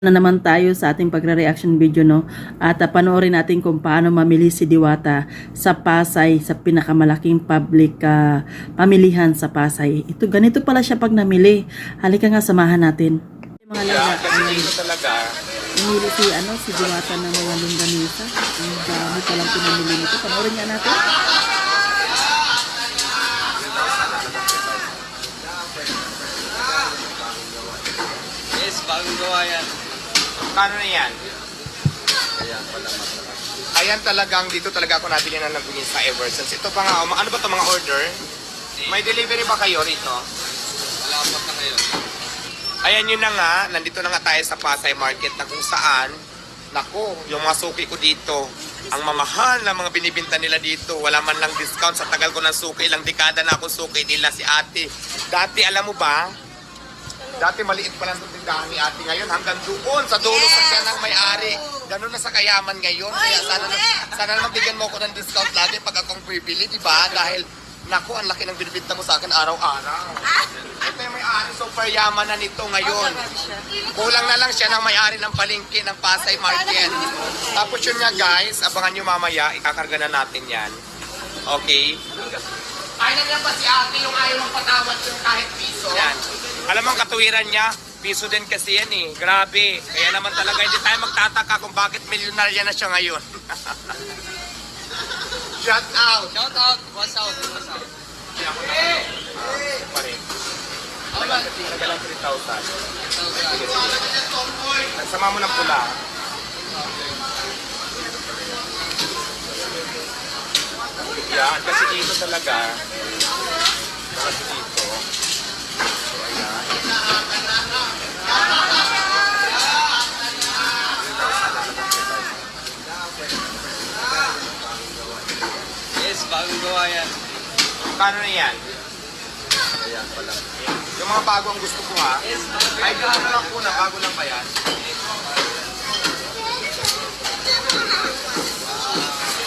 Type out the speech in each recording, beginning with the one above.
na naman tayo sa ating pagre-reaction video no at uh, panoorin natin kung paano mamili si Diwata sa Pasay sa pinakamalaking public ah, pamilihan sa Pasay. Ito ganito pala siya pag namili. Halika nga samahan natin. Mga Yeah, talaga, namili si ano si Diwata na may walong ganisa. Ang dami palang pinamili nito. Panoorin nga natin. Yes, bagong gawa yan. Kano na yan? Ayan talagang, dito talaga ako nabili na ng sa ever since. Ito pa nga, oh, ano ba to mga order? May delivery ba kayo rito? Malapat na kayo. Ayan yun na nga, nandito na nga tayo sa Pasay Market na kung saan, nako, yung mga suki ko dito, ang mamahal na mga binibinta nila dito, wala man lang discount sa tagal ko ng suki, ilang dekada na ako suki nila si ate. Dati, alam mo ba, dati maliit pa lang itong tindahan ni ate ngayon, hanggang doon, sa dulo sa siya ng may-ari. Ganun na sa kayaman ngayon, kaya sana, sana naman bigyan mo ako ng discount lagi pag akong bibili, di ba? Dahil, Naku, ang laki ng binibinta mo sa akin araw-araw. Ito yung may-ari, super yaman na nito ngayon. Kulang na lang siya ng may-ari ng palengke ng Pasay Market. Tapos yun nga guys, abangan nyo mamaya, ikakarga na natin yan. Okay? Ay, nandiyan pa si ate yung ayaw mong patawad yung kahit piso. Yan. Alam mo ang katuwiran niya, piso din kasi yan eh. Grabe. Kaya naman talaga hindi tayo magtataka kung bakit milyonarya na siya ngayon. Shout out! Shout out, what's out, what's out. Pa rin. Talaga lang 3,000. Nagsama mo ng pula. Yan, kasi dito talaga. Kasi dito. So, ayan. Yes, bagong gawa yan. Paano na yan? Yung mga bago ang gusto ko ha. Ay, bago lang po na. Bago lang ba yan?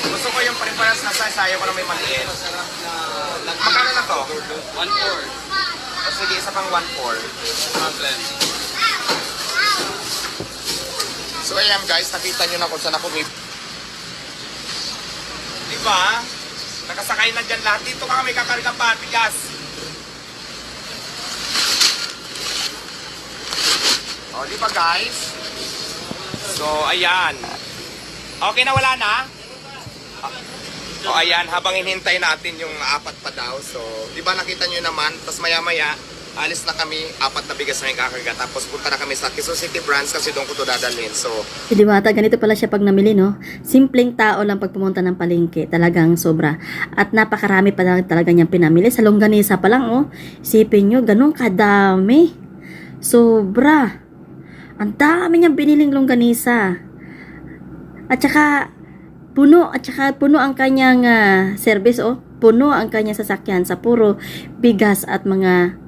Gusto ko yung pare-parehas na size. Ayaw ko na may maliit. Magkano na to? One four. O sige, isa pang 1-4. Problem. So ayan guys, nakita nyo na kung saan ako may... Di ba? Nakasakay na dyan lahat. Dito ka kami kakarga pa, bigas. O, di ba guys? So, ayan. Okay na, wala na? O, ayan, habang hinintay natin yung apat pa daw. So, di ba nakita nyo naman? Tapos maya-maya, alis na kami, apat na bigas na yung kakarga. Tapos punta na kami sa Quezon City branch kasi doon ko to dadalhin. So, Si Diwata, ganito pala siya pag namili, no? Simpleng tao lang pag pumunta ng palengke. Talagang sobra. At napakarami pa lang talaga niyang pinamili. Sa longganisa pa lang, oh. Isipin nyo, ganun kadami. Sobra. Ang dami niyang biniling longganisa. At saka, puno. At saka, puno ang kanyang ah, service, oh. Puno ang kanyang sasakyan sa puro bigas at mga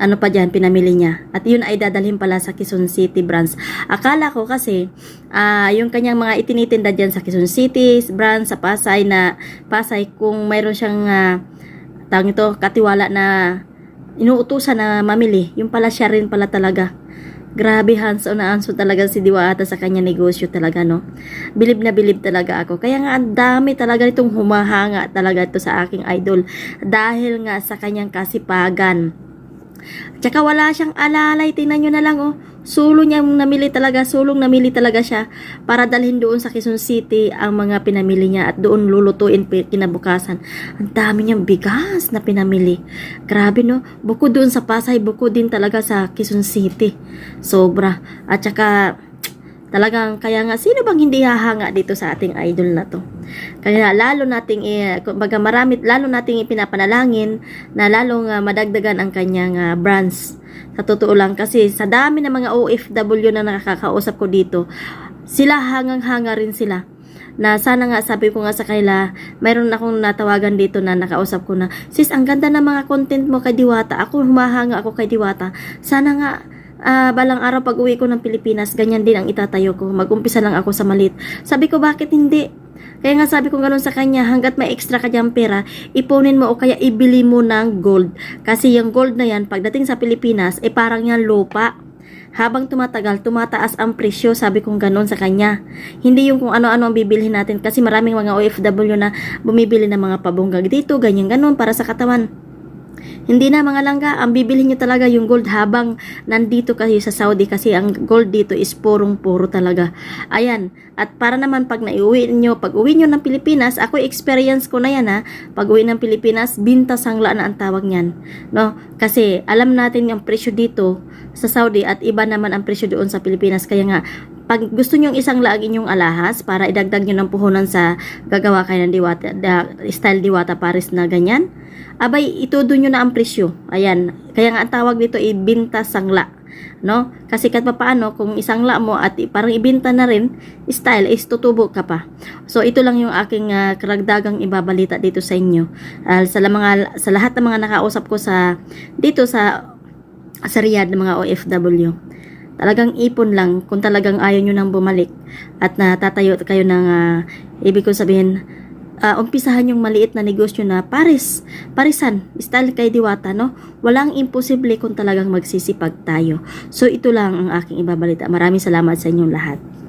ano pa dyan, pinamili niya. At yun ay dadalhin pala sa Quezon City branch. Akala ko kasi, ah yung kanyang mga itinitinda dyan sa Quezon City branch, sa Pasay na, Pasay, kung mayroon siyang, uh, tawag ito, katiwala na inuutusan na mamili, yung pala siya rin pala talaga. Grabe hands on na hands talaga si Diwata sa kanya negosyo talaga no. Bilib na bilib talaga ako. Kaya nga ang dami talaga nitong humahanga talaga ito sa aking idol dahil nga sa kanyang kasipagan. Tsaka wala siyang alalay. Tingnan nyo na lang, oh. Sulo niya namili talaga. Sulong namili talaga siya para dalhin doon sa Quezon City ang mga pinamili niya at doon lulutuin kinabukasan. Ang dami niyang bigas na pinamili. Grabe, no? Bukod doon sa Pasay, bukod din talaga sa Quezon City. Sobra. At tsaka, Talagang kaya nga sino bang hindi hahanga dito sa ating idol na to? Kaya lalo nating eh, marami lalo nating ipinapanalangin na lalong ah, madagdagan ang kanyang uh, brands. Sa totoo lang kasi sa dami ng mga OFW na nakakausap ko dito, sila hangang-hanga rin sila na sana nga sabi ko nga sa kanila, mayroon akong natawagan dito na nakausap ko na, sis, ang ganda ng mga content mo kay Diwata. Ako humahanga ako kay Diwata. Sana nga ah, balang araw pag uwi ko ng Pilipinas, ganyan din ang itatayo ko. Mag-umpisa lang ako sa malit. Sabi ko, bakit hindi? Kaya nga sabi ko ganun sa kanya, hanggat may extra ka diyang pera, ipunin mo o kaya ibili mo ng gold. Kasi yung gold na yan, pagdating sa Pilipinas, eh parang yan lupa. habang tumatagal, tumataas ang presyo, sabi kong ganon sa kanya. Hindi yung kung ano-ano ang bibilhin natin kasi maraming mga OFW na bumibili ng mga pabunggag dito, ganyan ganon para sa katawan. Hindi na mga langga, ang bibilhin nyo talaga yung gold habang nandito kayo sa Saudi kasi ang gold dito is purong-puro talaga. Ayan, at para naman pag naiuwi nyo, pag uwi nyo ng Pilipinas, ako experience ko na yan ha, pag uwi ng Pilipinas, binta sangla na ang tawag niyan. No? Kasi alam natin yung presyo dito sa Saudi at iba naman ang presyo doon sa Pilipinas. Kaya nga, pag gusto nyo isang laag inyong alahas para idagdag nyo ng puhunan sa gagawa kayo ng diwata, da, style diwata Paris na ganyan, abay itudo nyo na ang presyo. Ayan, kaya nga ang tawag dito ibinta sangla. No? Kasi kahit pa paano, kung isang la mo at parang ibinta na rin, style is tutubo ka pa. So ito lang yung aking ah, karagdagang ibabalita dito sa inyo. Ah, sa, mga, sa lahat ng mga nakausap ko sa dito sa sa Riyadh ng mga OFW. Talagang ipon lang kung talagang ayaw nyo nang bumalik at natatayo kayo ng ah, ibig ko sabihin ah, umpisahan yung maliit na negosyo na Paris, Parisan, style kay Diwata, no? Walang imposible kung talagang magsisipag tayo. So, ito lang ang aking ibabalita. Maraming salamat sa inyong lahat.